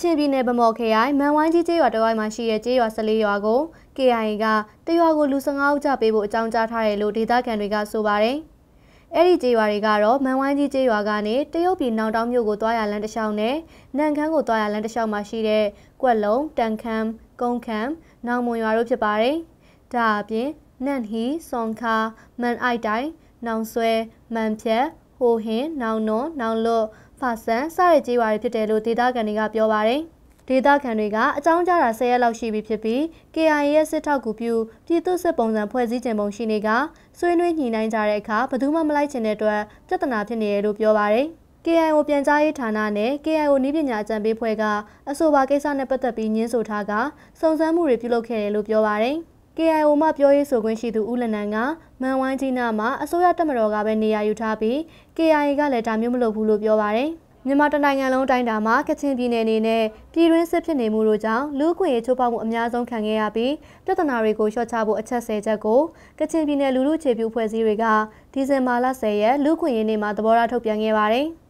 ချင်ပြည်နယ်ဗမော်ခရိုင်မန်ဝိုင်းကြီးကျေးရွာတဝိုင်းမှာရှိတဲ့ကျေးရွာ14ရွာကို KIA ကတရွာကိုလူ15ဦးကြပေးဖို့အကြောင်းကြားထားတယ်လို့ဒေသခံတွေကဆိုပါတယ်။အဲ့ဒီကျေးရွာတွေကတော့မန်ဝိုင်းကြီးကျေးရွာကနေတရုတ်ပြည်နောင်တောင်မြို့ကိုသွားရလမ်းတစ်လျှောက်နဲ့နန်ခမ်းကိုသွားရလမ်းတစ်လျှောက်မှာရှိတဲ့ကွက်လုံးတန်ခမ်းကုန်းခမ်းနောင်မွန်ရွာတို့ဖြစ်ပါတယ်။ဒါအပြင်နန့်ဟီစွန်ခါမန်အိုက်တိုင်နောင်ဆွဲမန်ဖြက် ဟိုဟင်နောင်နွန်နောင်လွတ်ဖာဆန်စတဲ့ကြေးဝါတွေဖြစ်တယ်လို့ဒေသခံတွေကပြောပါတယ်။ဒေသခံတွေကအကြောင်းကြားတာ၁၀ရက်လောက်ရှိပြီဖြစ်ပြီး KIA ရဲ့စစ်ထောက်ကူပြုပြည်သူ့စစ်ပုံစံဖွဲ့စည်းခြင်းပုံရှိနေကဆွေးနွေးညှိနှိုင်းကြတဲ့အခါဘယ်သူမှမလိုက်ချင်တဲ့အတွက်ပြဿနာဖြစ်နေတယ်လို့ပြောပါတယ်။ KIO ပြန်ကြားရေးဌာနနဲ့ KIO နည်းပညာအကြံပေးဖွဲ့ကအဆိုပါကိစ္စနဲ့ပတ်သက်ပြီးညှင်းဆိုထားကစုံစမ်းမှုတွေပြုလုပ်ခဲ့တယ်လို့ပြောပါတယ်။ KIO မှပြောရေးဆိုခွင့်ရှိသူဦးလနန်ကမန်ဝိုင်းကြီးနာမှာအစိုးရတက်မတော်ကပဲနေရာယူထားပြီး KIA ကလည်းဒါမျိုးမလုပ်ဘူးလို့ပြောပါတယ်။မြန်မာတနိုင်ငံလုံးတိုင်းတာမှာကချင်ပြည်နယ်နေနဲ့ပြည်တွင်းစစ်ဖြစ်နေမှုတို့ကြောင့်လူ့ခွင့်ရေးချိုးဖောက်မှုအများဆုံးခံခဲ့ရပြီးပြဿနာတွေကိုလျှော့ချဖို့အချက်၁၀ချက်ကိုကချင်ပြည်နယ်လူထုခြေပြုဖွဲ့စည်းတွေကဒီဇင်ဘာလ10ရက်လူ့ခွင့်ရေးနေ့မှာသဘောထားထုတ်ပြန်ခဲ့ပါတယ်။